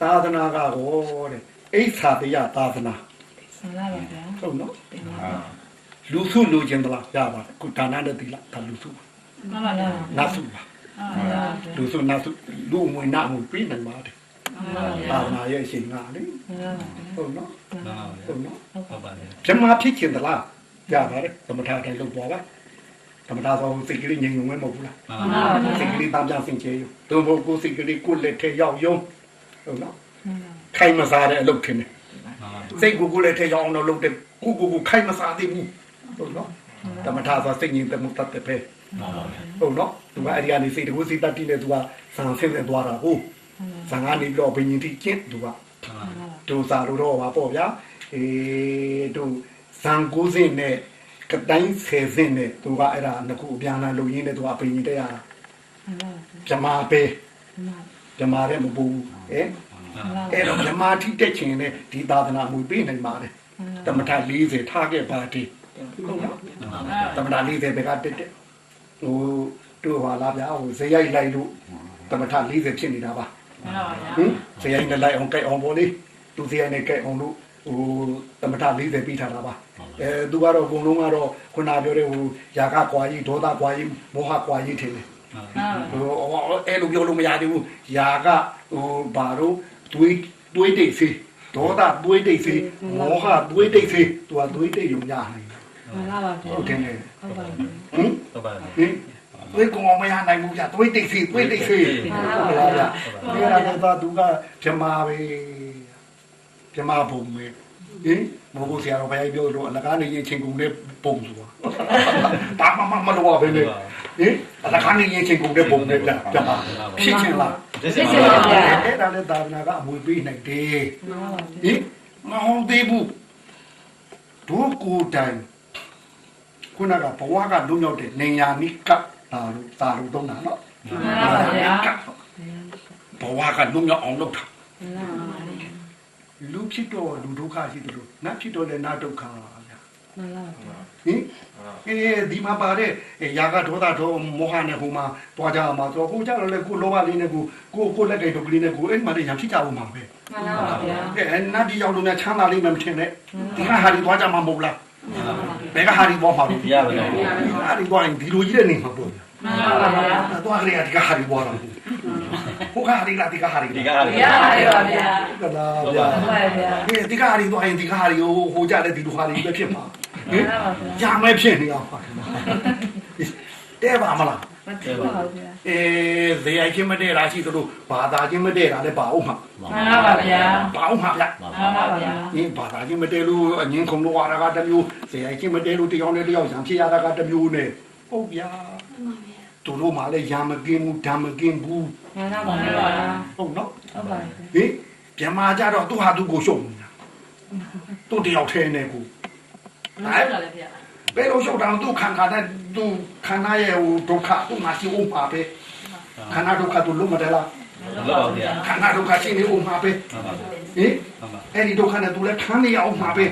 သာသနာကဟောတဲ့အိဋ္ဌာတရားသာသနာမှန်ပါပါဗျာဟုတ်နော်မှန်ပါလူစုလူချင်းသလားရပါတယ်ခုဒါနနဲ့သီလဒါလူစုမှန်ပါဗျာနတ်စုပါမှန်ပါဗျာလူစုနတ်စုလူဝင်နာမှုပြီးနိုင်ပါတယ်မှန်ပါဗျာသာသနာရဲ့အရှိန်ကလေမှန်ပါဗျာဟုတ်နော်မှန်ပါဟုတ်နော်ဟုတ်ပါဗျာဓမ္မဖြစ်ခြင်းသလားရပါတယ်သမထတိုင်းလုပ်သွားပါသမထဆိုစိတ်ကလေးငြိမ်ငြိမ်ဝဲမဟုတ်ဘူးလားမှန်ပါဗျာစိတ်ကလေးတမ်းပြန်စင်ချေယူသူဘကိုစိတ်ကလေးကိုလက်ထဲရောက်ယုံ ဟုတ်နော်မှန်ပါခိုင်မစားတဲ့အလုပ်ထင်တယ်မှန်ပါဗျာစိတ်ကိုကိုလက်ထဲရောက်အောင်လုပ်တယ်ကိုကိုကိုခိုင်မစားသေးဘူးဟုတ်နော်သမထဆိုစိတ်ငြိမ်တဲ့မတတ်တဲ့ပဲမှန်ပါဗျာဟုတ်နော်သူကအဲ့ဒီကနေစိတ်တကူစိတ်တတ်တိနဲ့သူကဆန်ဆင်းနေသွားတာဟုတ်ဆန်ကနေပြီးတော့ဘင်းကြီးတိကျင့်သူကမှန်ပါဒုစာလို့တော့ပါပေါ့ဗျာအေးတို့ဇန်ကိုစင်းနဲ့ကတိုင်းဆယ်စင်းနဲ့သူကအဲ့ဒါနှစ်ခုအပြန်အလှန်လုပ်ရင်းနဲ့သူကအပင်ကြီးတက်ရတာမှန်ပါ ဇမာပဲမှန်ပါဇမာတဲ့မပူဘူးဟဲ့မှန်ပါအဲ့တော့ဇမာထိတက်ခြင်းနဲ့ဒီသာသနာမှုပေးနိုင်ပါတယ်တမထ40ထားခဲ့ပါတည်းဟုတ်နော်တမထ40ဘက်ကတက်တက်ဟိုတို့ဟာလားဗျာဟိုဇေယိုက်လိုက်လို့တမထ40ဖြစ်နေတာပါမှန်ပါဗျာဟင်ဇေယိုက်နဲ့လိုက်အောင်ကြိုက်အောင်ပေါ့လေသူဇေယိုက်နဲ့ကြိုက်အောင်လို့ဟိုတမထ40ပြီးထားတာပါအဲသူကတော့အကုန်လုံးကတော့ခုနပြောတဲ့ဟိုຢာကကွာကြီးဒေါသကွာကြီးမောဟကွာကြီးထင်တယ်မှန်ပါ ဟိုအဲ့လိုပြောလို့မရသေးဘူးຢာကဟိုဘာလို့တွေးတွေးတိတ်စီဒေါသတွေးတိတ်စီမောဟတွေးတိတ်စီသူကတွေးတိတ်ရုံရနိုင်တယ်မှန်ပါဗျာဟုတ်တယ်လေဟုတ်ပါဗျာဟင်ဟုတ်ပါဗျာဟင်တွေးကောင်မရနိုင်ဘူးကြာတွေးတိတ်စီတွေးတိတ်စီဟုတ်လားဗျာဒီရတဲ့သာသူကပြမပဲပြမဘုံပဲဟင်ဘိုးဘိုးဆရာတော်ဘုရားပြောလို့အလကားနေရင်ချင်းကုန်နဲ့ပုံဆိုတာဘာမှမမလို့ပါပဲလေ ဟင်အလကားနေရင်ချင်းကုန်နဲ့ပုံနဲ့ပြမဖြစ်ချင်လားဒီစင်ပါဗျာအဲ့ဒါလည်းသာသနာကအမွေပေးနိုင်တယ်မှန်ပါဗျာဟင်မဟုတ်သေးဘူးဒုကိုယ်တိုင်ခုနကဘဝကလုံရောက်တဲ့နေညာနိကတာလို့သာလို့သုံးတာနော်မှန်ပါဗျာဘဝကလုံရောက်အောင်လုပ်တာမှန်ပါဗျာလူဖြစ်တော့လူဒုက္ခရှိတယ်လို့နတ်ဖြစ်တော့လည်းနတ်ဒုက္ခဗျာ မှန်ပါဗျာဟင်အဲဒီမှာပါတဲ့ယာကဒေါသဒေါမောဟနဲ့ဟိုမှာတွားကြမှာဆိုတော့ဟိုကြတော့လေကိုလောဘလေးနဲ့ကိုကိုကိုလက်ကိတ်ဒုက္ခလေးနဲ့ကိုအဲ့ဒီမှာလည်းရံဖြစ်ကြအောင်မှာပဲမှန်ပါဗျာကဲနတ်ဒီရောက်လို့များချမ်းသာလိမ့်မယ်မထင်နဲ့ဒီကဟာဒီသွားကြမှာမဟုတ်လားဘယ်ကဟာဒီသွားမှာလဲရပါလားဟာဒီသွားရင်ဒီလိုကြီးတဲ့နေမှာပေါ့မှန်ပါဗျာသွားကြရဒီကဟာဒီသွားတာဟိုကဟာဒီလားဒီကဟာဒီဒီလားကရပါတယ်ပါဗျာကလာဗျာဟုတ်ပါဗျာဒီဒီကဟာဒီသွားရင်ဒီကဟာဒီဟိုဟိုကြတဲ့ဒီလိုဟာဒီပဲဖြစ်မှာ ဟမှင်န်ပါဗျာကြာမဲ့ဖြစ်နေအောင်ပါတဲပါမလားမတူပါဘူးဗျာအဲဇေယိုင်ချင်းမတည့်တာရှိသလိုဘာသာချင်းမတည့်တာလည်းပါအောင်မှာမှန်ပါဗျာပါအောင်မှာဗျမှန်ပါဗျာဒီဘာသာချင်းမတည့်လို့အငင်းခုံလို့ရတာကတစ်မျိုးဇေယိုင်ချင်းမတည့်လို့တယောက်နဲ့တယောက်ရံဖြစ်ရတာကတစ်မျိုးနဲ့ဟုတ်ဗျာသူတို့မှလည်းရံမကင်းဘူးဓာမကင်းဘူးမှန်ပါဗျာဟုတ်နော်ဟုတ်ပါဟင်ပြန်มาကြတော့သူဟာသူကိုရှုံနေတာသူတယောက်ထဲနဲ့ကို မှန်ပါဗျာဘယ်လိုရှုံတာသူခံခါတဲ့သူခန္ဓာရဲ့ဟိုဒုက္ခသူမှရှိအောင်ပါပဲခန္ဓာဒုက္ခသူလုံးမတယ်လားလောပါဗျာခန္ဓာဒုက္ခရှိနေအောင်ပါပဲမှန်ပါဟင်မှန်ပါအဲ့ဒီဒုက္ခနဲ့သူလည်းခံနေရအောင်ပါပဲ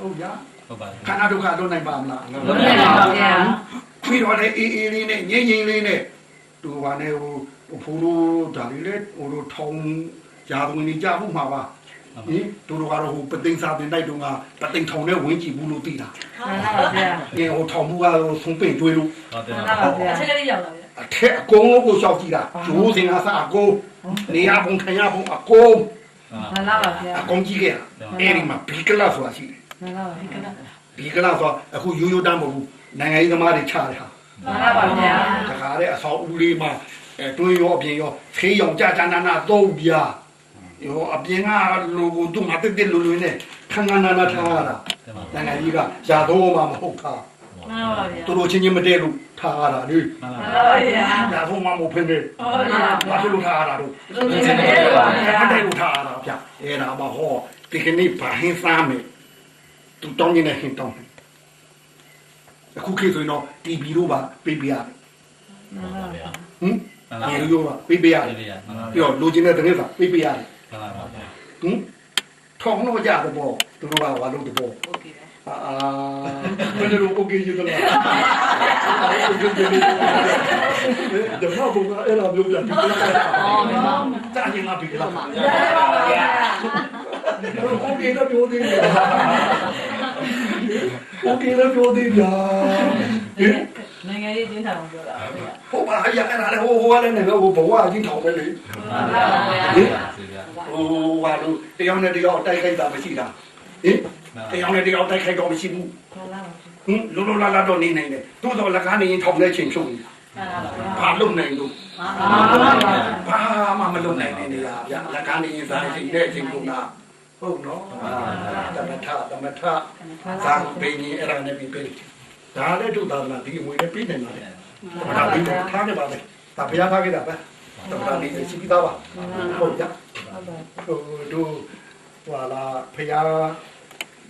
ဟုတ်ဗျာဟုတ်ပါခန္ဓာဒုက္ခလုံးနိုင်ပါမလားလုံးနိုင်ပါဗျာပြီးတော့လည်းအေးအေးလေးနဲ့ငြိမ့်ငြိမ့်လေးနဲ့သူကလည်းဟိုဖိုးလို့ဒါလေးလေဟိုလိုထောင်ရာသွင်းနေကြဖို့မှာပါ ဟင်သူတို့ကတော့ဟိုပသိမ်စာတင်တိုက်တုန်းကပသိမ်ထောင်နဲ့ဝင်းကြည့်ဘူးလို့သိတာမှန်ပါဗျာငဟိုထောင်မှုကတော့ဆုံးပိတ်တွေးလို့ဟုတ်တယ်မှန်ပါဗျာအချက်လေးရောက်လာပြီအထက်အကုန်လုံးကိုရှောက်ကြည့်တာဂျိုးစင်ကစားအကုန်နေရဘုံခံရဘုံအကုန်မှန်ပါဗျာအကုန်ကြည့်ခဲ့တာအဲ့ဒီမှာဘီကလဆိုတာရှိတယ်မှန်ပါဗျာဘီကလဆိုအခုရိုးရိုးတမ်းမဟုတ်ဘူးနိုင်ငံရေးသမားတွေချတဲ့ဟာမှန်ပါဗျာတခါတဲ့အဆောက်အဦလေးမှာအဲတွင်းရောအပြင်ရောဖေးရောင်ကြာကြာနာနာသုံးပြ ရောအပြင်ကလူကိုသူ့မှာတက်တက်လူလူနဲ့ခန်းခန်းနာနာထားရတာနိုင်ငံကြီးကရာတော့မှမဟုတ်တာမှန်ပါဗျာသူတို့ချင်းချင်းမတည့်လို့ထားရတာလေမှန်မှပါန်ပါဗျာရာတော့မှမဟုတ်ဖ ೇನೆ ဟုတ်ပါဗျာဘာလို့ထားရတာတို့လုံးနေတယ်ပါဗျာမတည့်လို့ထားရတာဗျအဲ့ဒါမှဟောဒီကနေ့ဘာဟင်းစားမယ်သူတောင်းနေတဲ့ဟင်းတောင်းတယ်အခုခေတ်ဆိုရင်တော့ TV တို့ပါပေးပြရတယ်မှန်ပါဗျာဟင်မှန်ပါရေရိုးပါပေးပြရတယ်ဒီရမှန်ပါပြီးတော့လိုချင်တဲ့တနည်းစာပေးပြရတယ် မှန်ပါဗျာ ဟင်ထောင်းတော့ကြတဲ့ပေါ့သူတို့ကဝါလို့တဲ့ပေါ့ โอเคပဲ အာဘယ်လိုโอเคယူတော့ဒီမှာဘုရားအဲ့လိုပြောပြပြီးတော့တာရင်ငါပြီးတော့โอเคတော့ပြောသေးတယ်โอเคတော့ပြောသေးတယ်ဟင် နိုင်ငံရေးတင်းထောင်ပြောတာဗျာ ဟုတ်ပါရဲ့အဲ့ဒါလည်းဟိုဟိုကလည်းလည်းဟိုဘဝကြီးထောင်ပဲလေ မှန်ပါဗျာ ဟင် ဟိုဟာလို့တယောက်နဲ့တယောက်တိုက်ခိုက်တာမရှိတာဟင်တယောက်နဲ့တယောက်တိုက်ခိုက်တော့မရှိဘူးမှန်ပါဗျာဟင်လုံးလုံးလာလာတော့နေနိုင်တယ်တိုးတော့လက်ကားနေရင်ထောင်တဲ့ချိန်ချုပ်နေတာဘာလုံနိုင်လို့မှန်ပါဗျာဘာမှမလုံနိုင်တဲ့နေရာဗျလက်ကားနေရင်စားချိန်တဲ့ချိန်ကုန်တာဟုတ်နော်တမထတမထဇာပိန်ကြီးအဲ့ဒါနဲ့ပြီးပြီဒါလည်းတို့သာသနာဒီအမွေနဲ့ပြီးနေပါလေတမထပြီးတော့ထားနေပါလေဒါဘုရားထားခဲ့တာပဲတမထလေးရှိပြီးသားပါဟုတ်ကြ ဟိုတို့ဟွာလာဘုရား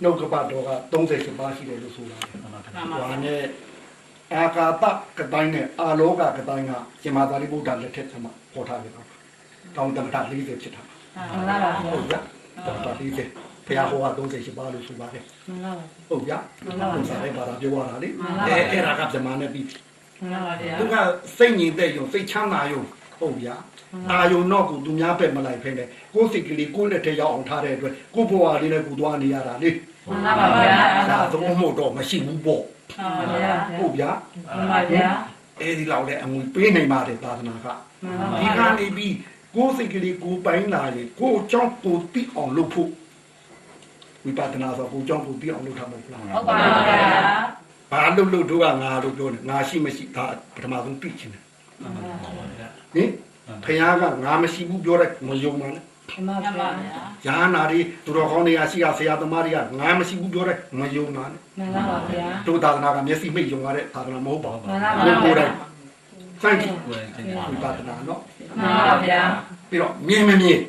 နှုတ်ကပတ်တော်က30ပါးရှိတယ်လို့ဆိုတာမှန်ပါဟွာနဲ့အာကာတကတိုင်းနဲ့အာလောကကတိုင်းကရှင်မာသာရိပုတ္တလက်ထက်မှာပေါ်ထားကြတာတောင်းတမတာ40ဖြစ်တာမှန်ပါဗျာဟုတ်ကြတမတာ40ဘုရားဟောက38ပါးလို့ဆိုပါတယ်မှန်ပါဟုတ်ကြမှန်ပါဘုရားရဲ့ဘာသာပြောရတာလေမှန်ပါအဲအဲ့ဒါကဇမာနဲ့ပြီးမှန်ပါဗျာသူကစိတ်ငြိမ်သက်ယုံစိတ်ချမ်းသာယုံ ဟုတ်ကြအာယုံတော့ကိုသူများပဲ့မလိုက်ဖ ೇನೆ ကိုယ်စိတ်ကလေးကိုယ်လက်ထဲရောက်အောင်ထားတဲ့အတွက်ကိုယ်ဘဝလေးနဲ့ကိုယ်သွားနေရတာလေမှန်ပါဗျာဒါသုံးဖို့တော့မရှိဘူးပေါ့မှန်ပါဗျာဟုတ်ကြမှန်ပါဗျာအဲဒီလောက်လည်းအငွေပေးနိုင်ပါတယ်သာသနာကမှန်ပါဒီဗျာကနေပြီးကိုယ်စိတ်ကလေးကိုယ်ပိုင်းလာရင်ကိုယ်အကြောင်းကိုယ်သိအောင်လုပ်ဖို့ဝိပဿနာဆိုကိုယ်အကြောင်းကိုယ်သိအောင်လုပ်ထားမှာလားဟုတ်ပါဗျာဘာလုပ်လို့တို့ကငါလို့ပြောနေငါရှိမရှိဒါပထမဆုံးသိချင်တယ် ဟင်ဖခင်ကငါမရှိဘူးပြောတဲ့မယုံပါနဲ့မှန်ပါဗျာယာနာတွေသူတော်ကောင်းတွေကရှိကဆရာသမားတွေကငါမရှိဘူးပြောတဲ့မယုံပါနဲ့မှန်ပါဗျာတို့သာသနာကမျက်စိမိတ်ယုံရတဲ့သာသနာမဟုတ်ပါဘူးမှန်ပါကိုယ်ကိုယ်ဗျာတိုင်စိုက်ကြည့်ကိုယ်တိုင်ကျင့်ကြဝိပဿနာနော်မှန်ပါဗျာပြီးတော့မြင်မမြင်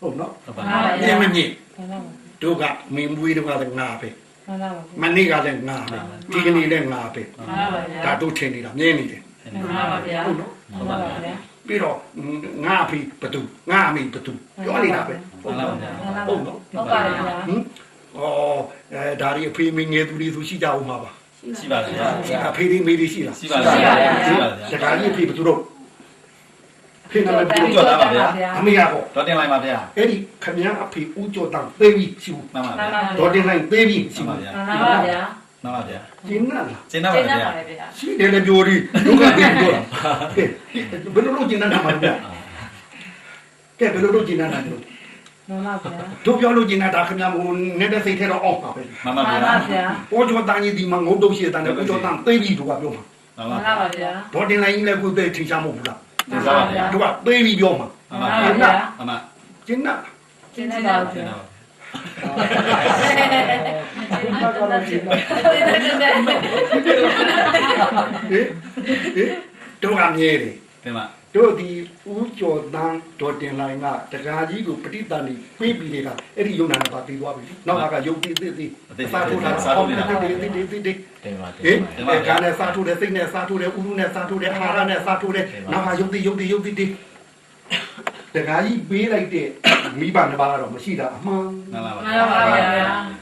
ဟုတ်နော်ဟုတ်ပါမြင်မမြင်မှန်ပါတို့ကမင်းမွေးတော့ကလည်းငါပဲမှန်ပါမနေ့ကလည်းငါပဲဒီကနေ့လည်းငါပဲမှန်ပါဗျာဒါတို့ထင်နေတာမြင်နေတယ် မှန်ပါဗျာဟုတ်နော်မှန်ပါဗျာပြီးတော့ငါအဖေဘသူငါအမေဘသူပြောနေတာပဲဟုတ်ပါဗျာဟုတ်နော်ဟုတ်ပါဗျာဟင်ဩအဲဒါရီအဖေမင်းငယ်သူတွေဆိုရှိကြအောင်ပါပါရှိပါလားဗျာအဖေဒီမေဒီရှိလားရှိပါလားဗျာရှိပါလားတဗျာခါကြီးအဖေဘသူတော့ဖေနာမဘသူကျော်လာပါဗျာအမေရပေါ့တော့တင်လိုက်ပါဗျာအဲ့ဒီခမည်းအဖေဦးကျော်တန်းသေးပြီးရှိဘူးမှန်ပါမှန်ဗျာပါဒေါ်တင်လိုက်သေးပြီးရှိမှန်ဘူးပါဗျာမှန်ပါဗျာ မှန်ပါဗျာကျင်းနာလားကျင့်တော့ပါဗျာဗျာရှိတယ်လည်းပြောဒီဒုက္ခတွေပြောတာကဲဘယ်လိုလုပ်ကျင်နေတာမှာလဲကဲဘယ်လိုလုပ်ကျင်နေတာလဲမှန်ပါဗျာတို့ပြောလို့ကျင်နေတာခင်ဗျာဟိုနေတဲ့စိတ်ထဲတော့အောက်ပါပဲမှန်မှပါန်ဗျာပါဗျာ။ပေါ်ကျော်တန်းကြီးဒီမှာငုတ်တုတ်ရှိတဲ့တန်းနဲ့ဦးကျော်တန်းသိပြီတို့ကပြောမှာမှန်မှပါန်ဗျာပါဗျာ။ဒေါ်တင်လိုင်းကြီးလည်းကိုသိထင်ရှားမဟုတ်ဘူးလားကျင့်တော့ပါဗျာ။တို့ကသိပြီပြောမှာမှန်ပါဗျာမှန်ပါ။ကျင်းနာကျင်းနေပါကျင့်ဗျာ တော့ကျင်းနာကတော့ကျင်းနာဟေးဟေးတို့ကမြဲတယ်တင်ပါ။တို့ဒီဦးကျော်တန်းဒေါ်တင်လိုင်းကတကာကြီးကိုပဋိသန္ဓေပြေးပြီးနေတာအဲ့ဒီယုံနာကပါပြီးသွားပြီ။နောက်ကယုတ်တိတိတိစာထုတ်တာစာထုတ်တာတိတိတိတိတိတင်ပါဟေးအဲကနဲ့စားထိုးတယ်စိတ်နဲ့စားထိုးတယ်ဥရုနဲ့စားထိုးတယ်အာဟာရနဲ့စားထိုးတယ်နောက်ကယုတ်တိယုတ်တိယုတ်တိတိ တခါကြီးပေးလိုက်တဲ့မိဘနှစ်ပါးကတော့မရှိတာအမှန် မှန်ပါ မှန် ဗျာ ပါဗျာ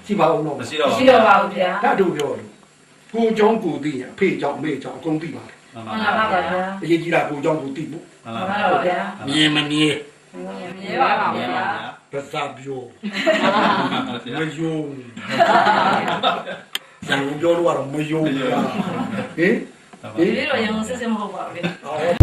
ရှိပါဦးတော့ မရှိတော့ပါ ရှိ ဘူး တော့ပါဘူးဗျာ တတ်တို့ပြောတယ်ကိုเจ้าကိုသိရင်အဖေเจ้าအမေเจ้าအကုန်သိပါတယ် မှန် မှ ပါ န် ဗျာ ပါဗျာ အရေးကြီးတာကိုเจ้าကိုသိဖို့ မှန် မှ ပါ န် ဗျာ ပါဗျာ မြင်မမြင် မြင်ပါပါဗျာ ပစာပြောမယုံဇံပြောလို့ကတော့မယုံဘူးဟင် မှန်ပါ ဒီလိုရုံစစ်စစ်မဟုတ်ပါဘူးဗျာ ဟော